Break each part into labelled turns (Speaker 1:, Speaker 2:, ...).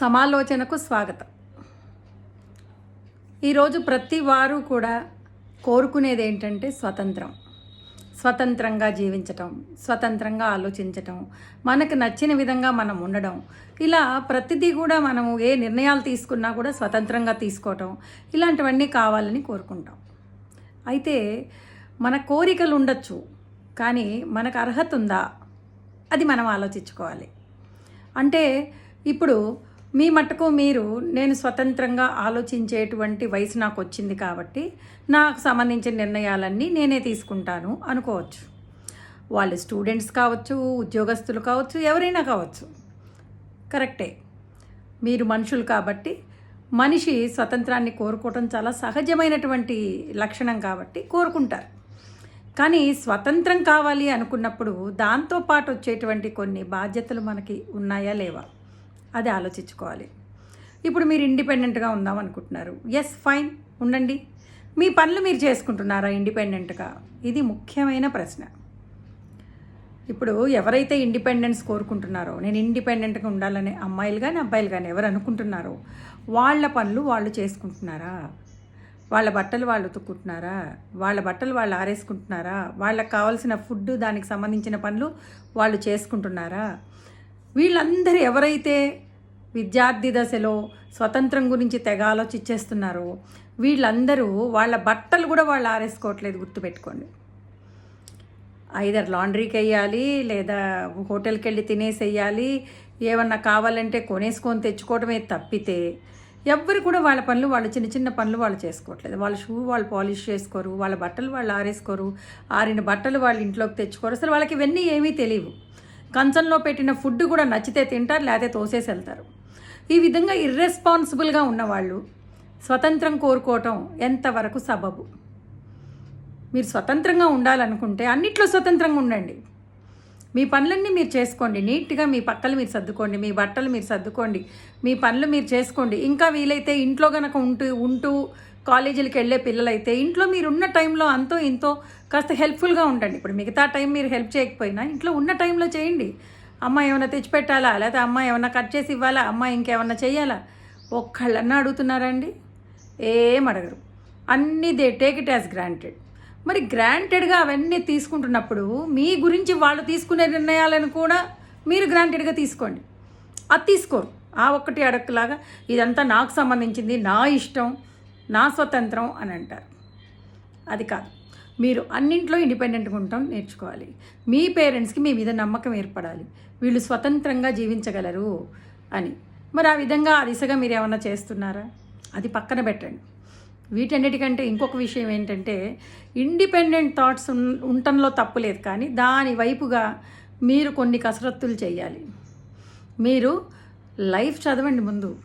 Speaker 1: సమాలోచనకు స్వాగతం. ఈరోజు ప్రతి వారు కూడా కోరుకునేది ఏంటంటే స్వతంత్రం. స్వతంత్రంగా జీవించటం స్వతంత్రంగా ఆలోచించటం మనకు నచ్చిన విధంగా మనం ఉండడం. ఇలా ప్రతిదీ కూడా మనము ఏ నిర్ణయాలు తీసుకున్నా కూడా స్వతంత్రంగా తీసుకోవటం ఇలాంటివన్నీ కావాలని కోరుకుంటాం. అయితే మన కోరికలు ఉండొచ్చు కానీ మనకు అర్హత ఉందా? అది మనం ఆలోచించుకోవాలి. అంటే ఇప్పుడు మీ మట్టుకు మీరు నేను స్వతంత్రంగా ఆలోచించేటువంటి వయసు నాకు వచ్చింది కాబట్టి నాకు సంబంధించిన నిర్ణయాలన్నీ నేనే తీసుకుంటాను అనుకోవచ్చు. వాళ్ళు స్టూడెంట్స్ కావచ్చు ఉద్యోగస్తులు కావచ్చు ఎవరైనా కావచ్చు. కరెక్టే. మీరు మనుషులు కాబట్టి మనిషి స్వతంత్రాన్ని కోరుకోవటం చాలా సహజమైనటువంటి లక్షణం కాబట్టి కోరుకుంటారు. కానీ స్వతంత్రం కావాలి అనుకున్నప్పుడు దాంతో పాటు వచ్చేటువంటి కొన్ని బాధ్యతలు మనకి ఉన్నాయా లేవా? అది ఆలోచించుకోవాలి. ఇప్పుడు మీరు ఇండిపెండెంట్గా ఉందాం అనుకుంటున్నారు ఎస్ ఫైన్ ఉండండి. మీ పనులు మీరు చేసుకుంటున్నారా ఇండిపెండెంట్గా? ఇది ముఖ్యమైన ప్రశ్న. ఇప్పుడు ఎవరైతే ఇండిపెండెన్స్ కోరుకుంటున్నారో నేను ఇండిపెండెంట్గా ఉండాలనే అమ్మాయిలు కానీ అబ్బాయిలు కానీ ఎవరు అనుకుంటున్నారో వాళ్ళ పనులు వాళ్ళు చేసుకుంటున్నారా? వాళ్ళ బట్టలు వాళ్ళు ఉతుక్కుంటున్నారా? వాళ్ళ బట్టలు వాళ్ళు ఆరేసుకుంటున్నారా? వాళ్ళకి కావాల్సిన ఫుడ్ దానికి సంబంధించిన పనులు వాళ్ళు చేసుకుంటున్నారా? వీళ్ళందరూ ఎవరైతే విద్యార్థి దశలో స్వతంత్రం గురించి తెగ ఆలోచించేస్తున్నారో వీళ్ళందరూ వాళ్ళ బట్టలు కూడా వాళ్ళు ఆరేసుకోవట్లేదు గుర్తుపెట్టుకోండి. ఐదర్ లాండ్రీకి వేయాలి లేదా హోటల్కి వెళ్ళి తినేసేయాలి ఏమన్నా కావాలంటే కొనేసుకొని తెచ్చుకోవడమే తప్పితే ఎవ్వరు కూడా వాళ్ళ పనులు వాళ్ళు చిన్న చిన్న పనులు వాళ్ళు చేసుకోవట్లేదు. వాళ్ళ షూ వాళ్ళు పాలిష్ చేసుకోరు వాళ్ళ బట్టలు వాళ్ళు ఆరేసుకోరు ఆరిన బట్టలు వాళ్ళు ఇంట్లోకి తెచ్చుకోరు. అసలు వాళ్ళకి ఇవన్నీ ఏమీ తెలియవు. కంచంలో పెట్టిన ఫుడ్ కూడా నచ్చితే తింటారు లేకపోతే తోసేసి వెళ్తారు ఈ విధంగా ఇర్రెస్పాన్సిబుల్గా ఉన్నవాళ్ళు స్వతంత్రం కోరుకోవటం ఎంతవరకు సబబు? మీరు స్వతంత్రంగా ఉండాలనుకుంటే అన్నిట్లో స్వతంత్రంగా ఉండండి. మీ పనులన్నీ మీరు చేసుకోండి. నీట్గా మీ పక్కలు మీరు సర్దుకోండి మీ బట్టలు మీరు సర్దుకోండి మీ పనులు మీరు చేసుకోండి. ఇంకా వీలైతే ఇంట్లో కనుక ఉంటూ ఉంటూ కాలేజీలకు వెళ్ళే పిల్లలైతే ఇంట్లో మీరు ఉన్న టైంలో అంతో ఇంతో కాస్త హెల్ప్ఫుల్గా ఉండండి. ఇప్పుడు మిగతా టైం మీరు హెల్ప్ చేయకపోయినా ఇంట్లో ఉన్న టైంలో చేయండి. అమ్మ ఏమైనా తెచ్చిపెట్టాలా? లేకపోతే అమ్మ ఏమైనా కట్ చేసి ఇవ్వాలా? అమ్మ ఇంకేమన్నా చేయాలా ఒక్కళ్ళన్నా అడుగుతున్నారండి? ఏం అడగరు. అన్నీ they take it as granted మరి గ్రాంటెడ్గా అవన్నీ తీసుకుంటున్నప్పుడు మీ గురించి వాళ్ళు తీసుకునే నిర్ణయాలను కూడా మీరు గ్రాంటెడ్గా తీసుకోండి. అది తీసుకోరు. ఆ ఒక్కటి అడక్కలాగా ఇదంతా నాకు సంబంధించింది నా ఇష్టం నా స్వతంత్రం అని అంటారు. అది కాదు. మీరు అన్నింట్లో ఇండిపెండెంట్గా ఉండటం నేర్చుకోవాలి. మీ పేరెంట్స్కి మీ మీద నమ్మకం ఏర్పడాలి. వీళ్ళు స్వతంత్రంగా జీవించగలరు అని. మరి ఆ విధంగా ఆ దిశగా మీరు ఏమన్నా చేస్తున్నారా? అది పక్కన పెట్టండి. వీటన్నిటికంటే ఇంకొక విషయం ఏంటంటే ఇండిపెండెంట్ థాట్స్ ఉండటంలో తప్పు లేదు కానీ దాని వైపుగా మీరు కొన్ని కసరత్తులు చేయాలి. మీరు లైఫ్ చదవండి ముందు.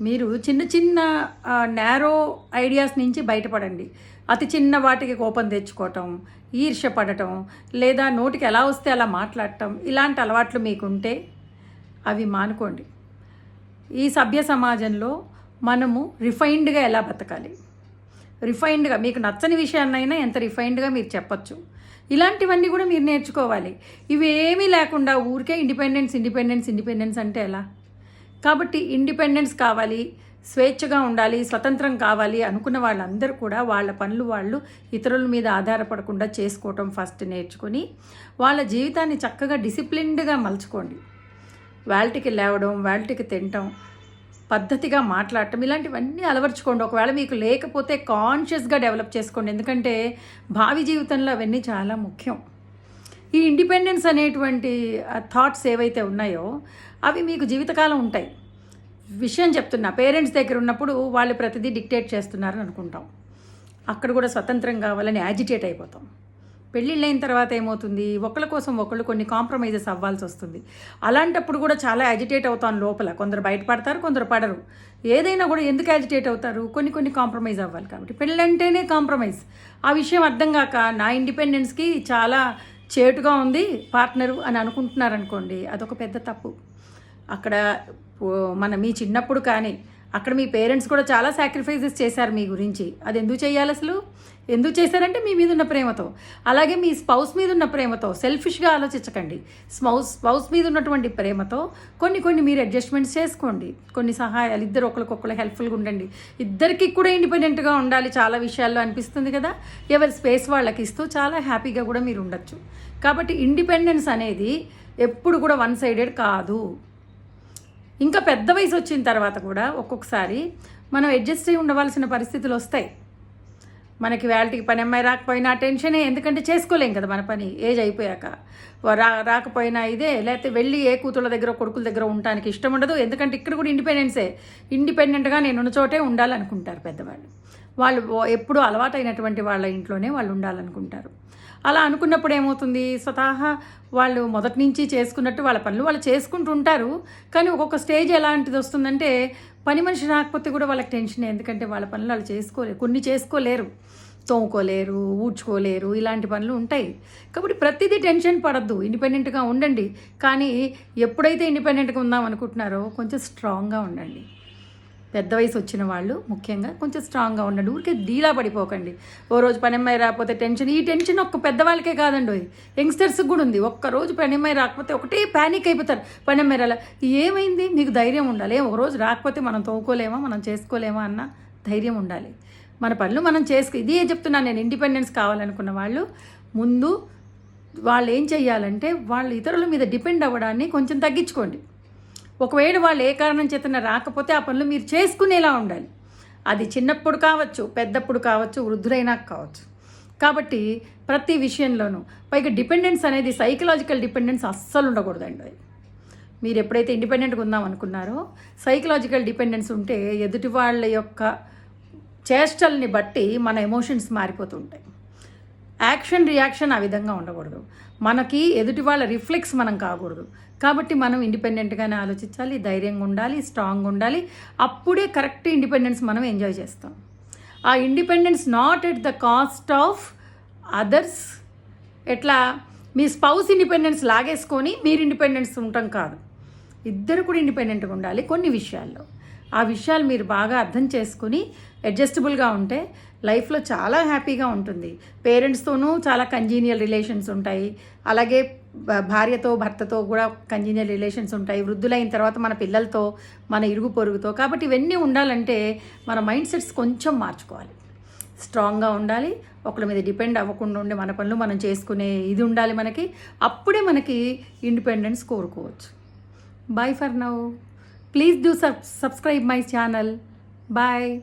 Speaker 1: మీరు చిన్న చిన్న నేరో ఐడియాస్ నుంచి బయటపడండి. అతి చిన్న వాటికి కోపం తెచ్చుకోవటం ఈర్ష్య పడటం లేదా నోటికి ఎలా వస్తే అలా మాట్లాడటం ఇలాంటి అలవాట్లు మీకుంటే అవి మానుకోండి. ఈ సభ్య సమాజంలో మనము రిఫైన్డ్గా ఎలా బతకాలి? రిఫైన్డ్గా మీకు నచ్చని విషయాన్నైనా ఎంత రిఫైన్డ్గా మీరు చెప్పచ్చు. ఇలాంటివన్నీ కూడా మీరు నేర్చుకోవాలి. ఇవి ఏమీ లేకుండా ఊరికే ఇండిపెండెన్స్ ఇండిపెండెన్స్ ఇండిపెండెన్స్ అంటే ఎలా? కాబట్టి ఇండిపెండెన్స్ కావాలి స్వేచ్ఛగా ఉండాలి స్వతంత్రం కావాలి అనుకున్న వాళ్ళందరూ కూడా వాళ్ళ పనులు వాళ్ళు ఇతరుల మీద ఆధారపడకుండా చేసుకోవటం ఫస్ట్ నేర్చుకొని వాళ్ళ జీవితాన్ని చక్కగా డిసిప్లిన్డ్గా మలుచుకోండి. వాళ్ళకి లేవడం వాళ్ళకి తినటం పద్ధతిగా మాట్లాడటం ఇలాంటివన్నీ అలవర్చుకోండి. ఒకవేళ మీకు లేకపోతే కాన్షియస్గా డెవలప్ చేసుకోండి. ఎందుకంటే భావి జీవితంలో అవన్నీ చాలా ముఖ్యం. ఈ ఇండిపెండెన్స్ అనేటువంటి థాట్స్ ఏవైతే ఉన్నాయో అవి మీకు జీవితకాలం ఉంటాయి. విషయం చెప్తున్నా పేరెంట్స్ దగ్గర ఉన్నప్పుడు వాళ్ళు ప్రతిదీ డిక్టేట్ చేస్తున్నారని అనుకుంటాం. అక్కడ కూడా స్వతంత్రం కావాలని యాజిటేట్ అయిపోతాం. పెళ్ళిళ్ళైన తర్వాత ఏమవుతుంది? ఒకళ్ళ కోసం ఒకళ్ళు కొన్ని కాంప్రమైజెస్ అవ్వాల్సి వస్తుంది. అలాంటప్పుడు కూడా చాలా యాజిటేట్ అవుతాను లోపల. కొందరు బయటపడతారు కొందరు పడరు. ఏదైనా కూడా ఎందుకు యాజిటేట్ అవుతారు? కొన్ని కొన్ని కాంప్రమైజ్ అవ్వాలి కాబట్టి. పెళ్ళంటేనే కాంప్రమైజ్ ఆ విషయం అర్థం కాక నా ఇండిపెండెన్స్కి చాలా చేటుగా ఉంది పార్ట్నరు అని అనుకుంటున్నారనుకోండి అదొక పెద్ద తప్పు. అక్కడ మన మీ చిన్నప్పుడు కానీ అక్కడ మీ పేరెంట్స్ కూడా చాలా సాక్రిఫైజెస్ చేశారు మీ గురించి. అది ఎందుకు చేయాలి అసలు? ఎందుకు చేశారంటే మీ మీద ఉన్న ప్రేమతో. అలాగే మీ స్పౌస్ మీద ఉన్న ప్రేమతో. సెల్ఫిష్గా ఆలోచించకండి. స్పౌస్ స్పౌస్ మీద ఉన్నటువంటి ప్రేమతో కొన్ని కొన్ని మీరు అడ్జస్ట్మెంట్స్ చేసుకోండి. కొన్ని సహాయాలు ఇద్దరు ఒకరికొకరు హెల్ప్ఫుల్గా ఉండండి. ఇద్దరికి కూడా ఇండిపెండెంట్గా ఉండాలి చాలా విషయాల్లో అనిపిస్తుంది కదా? ఎవరి స్పేస్ వాళ్ళకి ఇస్తూ చాలా హ్యాపీగా కూడా మీరు ఉండొచ్చు. కాబట్టి ఇండిపెండెన్స్ అనేది ఎప్పుడు కూడా వన్ సైడెడ్ కాదు. ఇంకా పెద్ద వయసు వచ్చిన తర్వాత కూడా ఒక్కొక్కసారి మనం అడ్జస్ట్ అయి ఉండవలసిన పరిస్థితులు వస్తాయి. మనకి వేళటికి పని అమ్మాయి రాకపోయినా టెన్షనే ఎందుకంటే చేసుకోలేం కదా మన పని ఏజ్ అయిపోయాక. రా రాకపోయినా ఇదే లేకపోతే వెళ్ళి ఏ కూతుళ్ళ దగ్గర కొడుకుల దగ్గర ఉండటానికి ఇష్టం ఉండదు. ఎందుకంటే ఇక్కడ కూడా ఇండిపెండెన్సే ఇండిపెండెంట్గా నేను ఉన్న చోటే ఉండాలనుకుంటారు పెద్దవాళ్ళు. వాళ్ళు ఎప్పుడూ అలవాటైనటువంటి వాళ్ళ ఇంట్లోనే వాళ్ళు ఉండాలనుకుంటారు. అలా అనుకున్నప్పుడు ఏమవుతుంది? స్వతహా వాళ్ళు మొదటి నుంచి చేసుకున్నట్టు వాళ్ళ పనులు వాళ్ళు చేసుకుంటూ ఉంటారు కానీ ఒక్కొక్క స్టేజ్ ఎలాంటిది వస్తుందంటే పని మనిషి రాకపోతే కూడా వాళ్ళకి టెన్షన్ ఎందుకంటే వాళ్ళ పనులు వాళ్ళు చేసుకోలేరు కొన్ని చేసుకోలేరు. తోముకోలేరు ఊడ్చుకోలేరు ఇలాంటి పనులు ఉంటాయి. కాబట్టి ప్రతిదీ టెన్షన్ పడద్దు ఇండిపెండెంట్గా ఉండండి. కానీ ఎప్పుడైతే ఇండిపెండెంట్గా ఉందాం అనుకుంటున్నారో కొంచెం స్ట్రాంగ్గా ఉండండి. పెద్ద వయసు వచ్చిన వాళ్ళు ముఖ్యంగా కొంచెం స్ట్రాంగ్గా ఉండండి. ఊరికే డీలా పడిపోకండి. ఓ రోజు పనిమ్మాయి రాకపోతే టెన్షన్ ఈ టెన్షన్ ఒక్క పెద్దవాళ్ళకే కాదండి యంగ్స్టర్స్కి కూడా ఉంది. ఒక్క రోజు పనిమ్మాయి రాకపోతే ఒకటే ప్యానిక్ అయిపోతారు. పనిమ్మాయి రాల ఏమైంది? మీకు ధైర్యం ఉండాలి. ఒక రోజు రాకపోతే మనం తోకోలేమా మనం చేసుకోలేమా? అన్న ధైర్యం ఉండాలి. మన పనులు మనం చేసుకు ఇదే చెప్తున్నాను నేను. ఇండిపెండెన్స్ కావాలనుకున్న వాళ్ళు ముందు వాళ్ళు ఏం చెయ్యాలంటే వాళ్ళు ఇతరుల మీద డిపెండ్ అవ్వడాన్ని కొంచెం తగ్గించుకోండి. ఒకవేళ వాళ్ళు ఏ కారణం చేతన రాకపోతే ఆ పనులు మీరు చేసుకునేలా ఉండాలి. అది చిన్నప్పుడు కావచ్చు పెద్దప్పుడు కావచ్చు వృద్ధులైనా కావచ్చు. కాబట్టి ప్రతి విషయంలోనూ పైగా డిపెండెన్స్ అనేది సైకలాజికల్ డిపెండెన్స్ అస్సలు ఉండకూడదండి మీరు ఎప్పుడైతే ఇండిపెండెంట్గా ఉందాం అనుకున్నారో సైకలాజికల్ డిపెండెన్స్ ఉంటే ఎదుటి వాళ్ళ యొక్క చేష్టల్ని బట్టి మన ఎమోషన్స్ మారిపోతుంటాయి యాక్షన్ రియాక్షన్ ఆ విధంగా ఉండకూడదు. మనకి ఎదుటి వాళ్ళ రిఫ్లెక్స్ మనం కాకూడదు. కాబట్టి మనం ఇండిపెండెంట్గానే ఆలోచించాలి ధైర్యంగా ఉండాలి స్ట్రాంగ్ ఉండాలి. అప్పుడే కరెక్ట్ ఇండిపెండెన్స్ మనం ఎంజాయ్ చేస్తాం. ఆ independence not at the cost of others. ఎట్లా? మీ స్పౌస్ ఇండిపెండెన్స్ లాగేసుకొని మీరు ఇండిపెండెన్స్ ఉండటం కాదు. ఇద్దరు కూడా ఇండిపెండెంట్గా ఉండాలి కొన్ని విషయాల్లో. ఆ విషయాలు మీరు బాగా అర్థం చేసుకుని అడ్జస్టబుల్గా ఉంటే లైఫ్లో చాలా హ్యాపీగా ఉంటుంది. పేరెంట్స్తోనూ చాలా కంజీనియల్ రిలేషన్స్ ఉంటాయి. అలాగే భార్యతో భర్తతో కూడా కంజీనియల్ రిలేషన్స్ ఉంటాయి. వృద్ధులైన తర్వాత మన పిల్లలతో మన ఇరుగు పొరుగుతో. కాబట్టి ఇవన్నీ ఉండాలంటే మన మైండ్ సెట్స్ కొంచెం మార్చుకోవాలి. స్ట్రాంగ్గా ఉండాలి. ఒకరి మీద డిపెండ్ అవ్వకుండా ఉండే మన పనులు మనం చేసుకునే ఇది ఉండాలి మనకి. అప్పుడే మనకి independence కోరుకోవచ్చు. Bye for now please do sub subscribe my channel bye